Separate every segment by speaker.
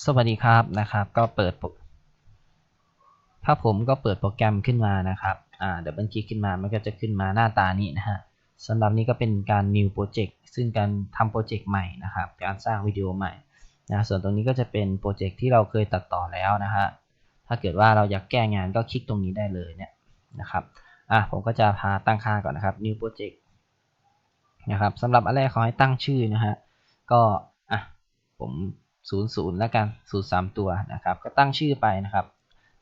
Speaker 1: สวัสดีครับนะครับ ก็เปิดถ้าผมก็เปิดโปรแกรมขึ้นมานะครับอ่าเดี๋ยวบันคลิกขึ้นมามันก็จะขึ้นมาหน้าตานี้นะฮะสำหรับนี้ก็เป็นการ new project ซึ่งการทำโปรเจกต์ใหม่นะครับ การสร้างวิดีโอใหม่นะส่วนตรงนี้ก็จะเป็นโปรเจกต์ที่เราเคยตัดต่อแล้วนะฮะถ้าเกิดว่าเราอยากแก้งานก็คลิกตรงนี้ได้เลยเนี่ยนะครับอะผมก็จะพาตั้งค่าก่อนนะครับ new project นะครับสำหรับอันแรกขอให้ตั้งชื่อนะฮะก็อะผม 00แล้วกัน0 3ตัวนะครับ ก็ตั้งชื่อไปนะครับ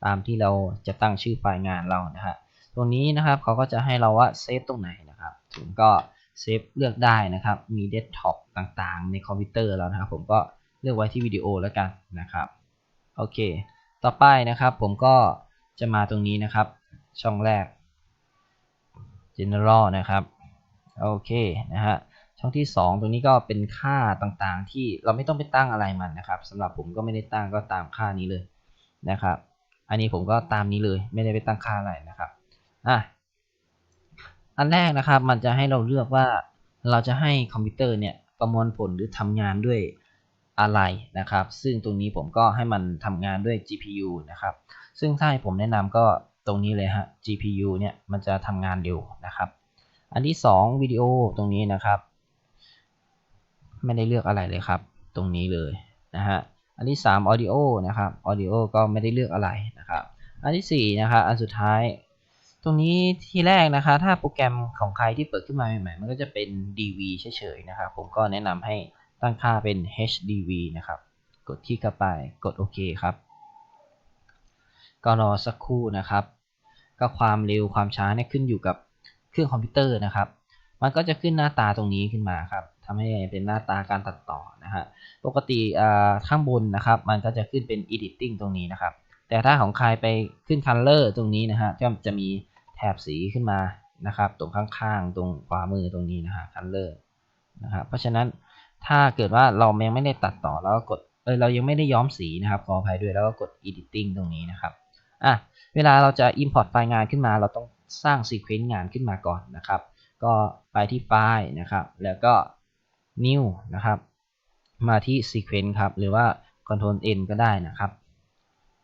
Speaker 1: ตามที่เราจะตั้งชื่อไฟล์งานเรานะฮะตรงนี้นะครับเขาก็จะให้เราว่าเซฟตรงไหนนะครับผมก็เซฟเลือกได้นะครับ มีเดสก์ท็อปต่างๆ ในคอมพิวเตอร์แล้วนะครับ ผมก็เลือกไว้ที่วิดีโอแล้วกันนะครับ โอเค ต่อไปนะครับผมก็จะมาตรงนี้นะครับ ช่องแรก general นะครับ โอเคนะฮะ ช่องที่ 2 ตรงนี้ก็เป็นค่าต่างๆ ที่เราไม่ต้องไปตั้งอะไรมันนะครับสำหรับผมก็ไม่ได้ตั้งก็ตามค่านี้เลยนะครับ อันนี้ผมก็ตามนี้เลยไม่ได้ไปตั้งค่าอะไรนะครับอะอันแรกนะครับมันจะให้เราเลือกว่าเราจะให้คอมพิวเตอร์เนี่ยประมวลผลหรือทำงานด้วยอะไรนะครับ ซึ่งตรงนี้ผมก็ให้มันทำงานด้วย GPU นะครับ ซึ่งถ้าให้ผมแนะนำก็ตรงนี้เลยฮะ GPU เนี่ยมันจะทำงานเร็วนะครับ อันที่ 2 วิดีโอตรงนี้นะครับ ไม่ได้เลือกอะไรเลยครับ ตรงนี้เลยนะฮะอันที่ 3 audio นะครับ audio ก็ไม่ได้เลือกอะไรนะครับ อันที่4นะครับอันสุดท้าย ตรงนี้ที่แรกนะคะ ถ้าโปรแกรมของใครที่เปิดขึ้นมาใหม่ๆมันก็จะเป็น DV เฉยๆนะครับ ผมก็แนะนำให้ตั้งค่าเป็น HDV นะครับ กดคลิกเข้าไปกดโอเคครับ ก็รอสักครู่นะครับ ก็ความเร็วความช้าเนี่ยขึ้นอยู่กับเครื่องคอมพิวเตอร์นะครับ มันก็จะขึ้นหน้าตาตรงนี้ขึ้นมาครับทำให้เป็นหน้าตาการตัดต่อนะฮะปกติข้างบนนะครับ มันก็จะขึ้นเป็น editing ตรงนี้นะครับ แต่ถ้าของใครไปขึ้น color ตรงนี้นะฮะก็จะมีแถบสีขึ้นมานะครับ ตรงข้างๆ ตรงขวามือตรงนี้นะฮะ color นะครับเพราะฉะนั้นถ้าเกิดว่าเรายังไม่ได้ตัดต่อแล้วก็กดเออเรายังไม่ได้ย้อมสีนะครับขออภัยด้วยแล้วก็กด editing ตรงนี้นะครับอะเวลาเราจะ import ไฟล์งานขึ้นมา เราต้องสร้าง sequence งานขึ้นมาก่อนนะครับ ก็ไปที่ไฟล์นะครับ แล้วก็ new นะครับ มาที่ sequence ครับ หรือว่า control n ก็ได้นะครับ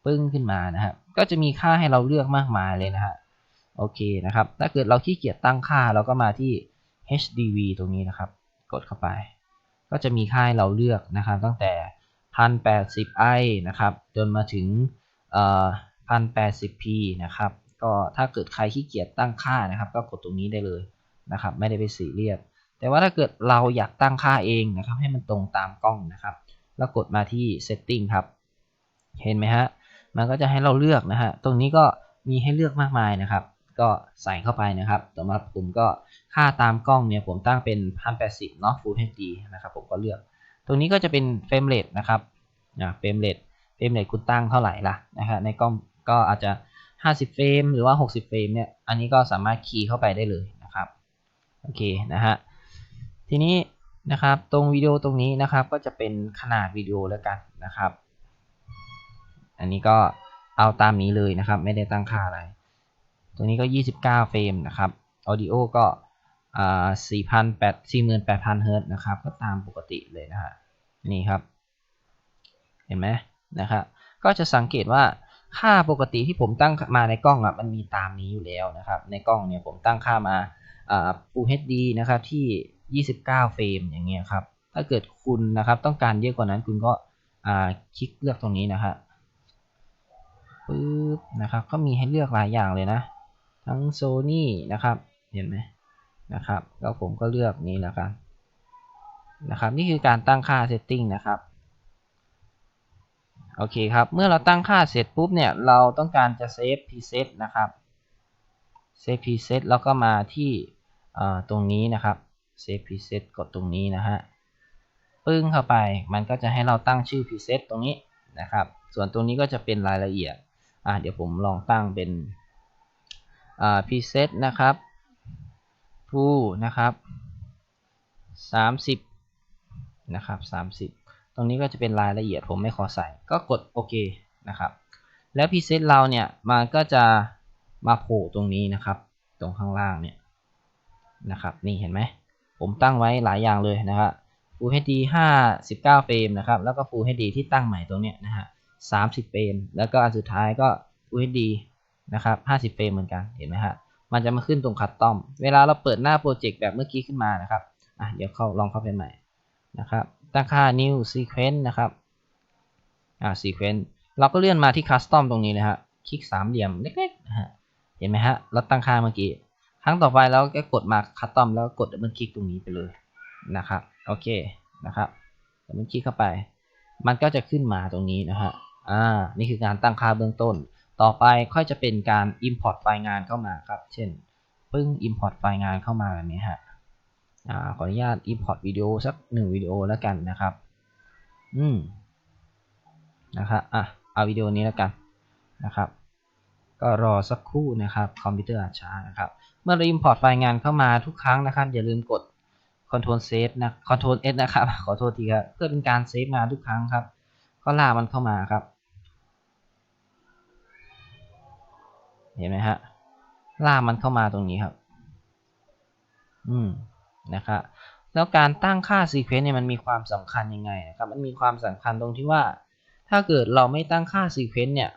Speaker 1: ปึ้งขึ้นมานะฮะก็จะมีค่าให้เราเลือกมากมายเลยนะฮะ โอเคนะครับ ถ้าเกิดเราขี้เกียจตั้งค่าเราก็มาที่ HDV ตรงนี้นะครับ กดเข้าไป ก็จะมีค่าให้เราเลือกนะครับ ตั้งแต่ 1080i นะครับ จนมาถึง 1080p นะครับ ก็ถ้าเกิดใครขี้เกียจตั้งค่านะครับ ก็กดตรงนี้ได้เลย นะครับไม่ได้ไปสีเรียสแต่ว่าถ้าเกิดเราอยากตั้งค่าเองนะครับให้มันตรงตามกล้องนะครับแล้วกดมาที่ setting ครับ เห็นไหมฮะมันก็จะให้เราเลือกนะฮะตรงนี้ก็มีให้เลือกมากมายนะครับ ก็ใส่เข้าไปนะครับต่อมาผมก็ค่าตามกล้องเนี่ยผมตั้งเป็น 1080 เนาะ Full HD นะครับผมก็เลือก ตรงนี้ก็จะเป็นเฟรมเรทนะครับนะเฟรมเรทเฟรมเรทคุณตั้งเท่าไหร่ล่ะนะฮะในกล้องก็อาจจะ 50 เฟรมหรือว่า 60 เฟรมเนี่ยอันนี้ก็สามารถคีย์เข้าไปได้เลย โอเคนะฮะทีนี้นะครับตรงวิดีโอตรงนี้นะครับก็จะเป็นขนาดวิดีโอแล้วกันนะครับ อันนี้ก็เอาตามนี้เลยนะครับ ไม่ได้ตั้งค่าอะไร ตรงนี้ก็ 29 เฟรมนะครับออดิโอก็อ่า4,800เฮิร์ตนะครับ ก็ตามปกติเลยนะฮะนี่ครับ เห็นไหมนะครับก็จะสังเกตว่าค่าปกติที่ผมตั้งมาในกล้องอะมันมีตามนี้อยู่แล้วนะครับ ในกล้องเนี่ยผมตั้งค่ามา อ่า Full HD นะครับที่ 29 เฟรมอย่างเงี้ยครับถ้าเกิดคุณนะครับต้องการเยอะกว่านั้นคุณก็คลิกเลือกตรงนี้นะฮะปึ๊บนะครับก็มีให้เลือกหลายอย่างเลยนะ ทั้ง Sony นะครับเห็นไหมนะครับแล้วผมก็เลือกนี้แล้วกันนะครับนี่คือการตั้งค่า setting นะครับโอเคครับ เมื่อเราตั้งค่าเสร็จปุ๊บเนี่ย เราต้องการจะเซฟ preset นะครับ เซฟ preset แล้วก็มาที่ ตรงนี้นะครับเซฟ preset กดตรงนี้นะฮะปึ้งเข้าไปมันก็จะให้เราตั้งชื่อ preset ตรงนี้นะครับ ส่วนตรงนี้ก็จะเป็นรายละเอียดอ่าเดี๋ยวผมลองตั้งเป็นอ่า preset นะครับ full นะครับ 30 นะครับ 30 ตรงนี้ก็จะเป็นรายละเอียดผมไม่ขอใส่ ก็กดโอเคนะครับ แล้ว preset เราเนี่ยมันก็จะมาโผล่ตรงนี้นะครับ ตรงข้างล่างเนี่ย นะครับ นี่เห็นไหม ผมตั้งไว้หลายอย่างเลยนะครับ Full HD 59 เฟรมนะครับ แล้วก็ Full HD ที่ตั้งใหม่ตรงเนี้ยนะฮะ30 เฟรม แล้วก็อันสุดท้ายก็ Full HD นะครับ 50 เฟรมเหมือนกัน เห็นไหมฮะ มันจะมาขึ้นตรงคัสตอม เวลาเราเปิดหน้าโปรเจกต์แบบเมื่อกี้ขึ้นมานะครับ อะ เดี๋ยวเข้าลองเข้าไปใหม่นะครับ ตั้งค่า new sequence นะครับ อ่า sequence เราก็เลื่อนมาที่คัสตอมตรงนี้เลยฮะ คลิกสามเหลี่ยมเล็กๆนะฮะ เห็นไหมฮะ เราตั้งค่าเมื่อกี้ รั้งต่อไปเราก็กดมาคัสตอมแล้วกดดับเบิลคลิกตรงนี้ไปเลยนะครับโอเคนะครับดับเบิลคลิกเข้าไป มันก็จะขึ้นมาตรงนี้นะฮะอ่านี่คือการตั้งค่าเบื้องต้น ต่อไปค่อยจะเป็นการ import ไฟล์งานเข้ามาครับ เช่นปึ้ง import ไฟล์งานเข้ามาแบบนี้ฮะอ่าขออนุญาต import วิดีโอสักหนึ่งวิดีโอแล้วกันนะครับ อืมนะครับอะเอาวิดีโอนี้แล้วกันนะครับ ก็รอสักครู่นะครับคอมพิวเตอร์อาจช้านะครับ เมื่อเรา import ไฟล์งานเข้ามาทุกครั้งนะครับ อย่าลืมกด Ctrl Save นะ Ctrl S นะครับ ขอโทษทีครับ เพื่อเป็นการเซฟงานทุกครั้งครับ ก็ลากมันเข้ามาครับ เห็นไหมฮะลากมันเข้ามาตรงนี้ครับ อืม นะครับ แล้วการตั้งค่า sequence เนี่ยมันมีความสำคัญยังไงนะครับ มันมีความสำคัญตรงที่ว่า ถ้าเกิดเราไม่ตั้งค่า sequence เนี่ย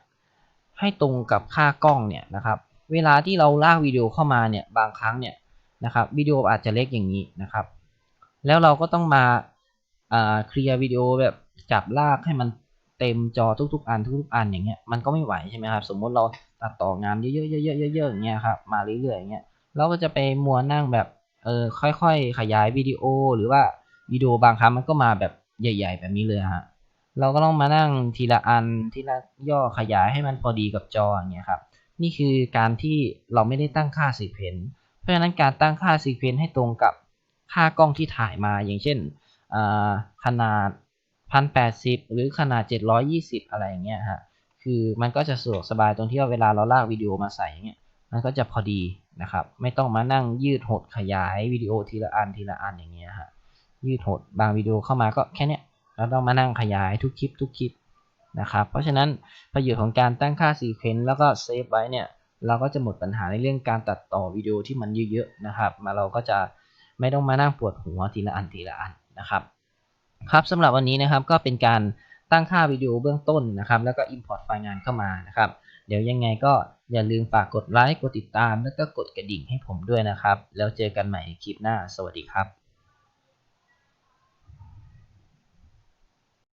Speaker 1: ให้ตรงกับค่ากล้องเนี่ยนะครับ เวลาที่เราลากวิดีโอเข้ามาเนี่ยบางครั้งเนี่ยนะครับวิดีโออาจจะเล็กอย่างนี้นะครับ แล้วเราก็ต้องมาเคลียร์วิดีโอแบบจับลากให้มันเต็มจอทุกๆ อันทุกๆอันอย่างเงี้ยมันก็ไม่ไหวใช่ไหมครับสมมติเราตัดต่องานเยอะๆๆๆๆอย่างเงี้ยครับมาเรื่อยๆอย่างเงี้ยเราก็จะไปมัวนั่งแบบเออค่อยๆ ขยายวิดีโอหรือว่าวิดีโอบางครั้งมันก็มาแบบใหญ่ ๆ แบบนี้เลยฮะ เราก็ต้องมานั่งทีละอันทีละย่อขยายให้มันพอดีกับจออย่างเงี้ยครับนี่คือการที่เราไม่ได้ตั้งค่าซีเควนซ์เพราะฉะนั้นการตั้งค่าซีเควนซ์ให้ตรงกับค่ากล้องที่ถ่ายมาอย่างเช่นขนาด 1080 หรือขนาด 720 อะไรอย่างเงี้ยฮะคือมันก็จะสะดวกสบายตรงที่ว่าเวลาเราลากวิดีโอมาใส่อย่างเงี้ยมันก็จะพอดีนะครับ ไม่ต้องมานั่งยืดหดขยายวิดีโอทีละอันทีละอันอย่างเงี้ยฮะยืดหดบางวิดีโอเข้ามาก็แค่เนี้ย เราต้องมานั่งขยายทุกคลิปทุกคลิปนะครับ เพราะฉะนั้นประโยชน์ของการตั้งค่าซีเควนซ์แล้วก็เซฟไว้เนี่ยเราก็จะหมดปัญหาในเรื่องการตัดต่อวิดีโอที่มันเยอะๆนะครับ มาเราก็จะไม่ต้องมานั่งปวดหัวทีละอันทีละอันนะครับครับสำหรับวันนี้นะครับก็เป็นการตั้งค่าวิดีโอเบื้องต้นนะครับ แล้วก็ Import ไฟล์งานเข้ามานะครับ เดี๋ยวยังไงก็อย่าลืมฝากกดไลค์กดติดตาม แล้วก็กดกระดิ่งให้ผมด้วยนะครับ แล้วเจอกันใหม่คลิปหน้า สวัสดีครับ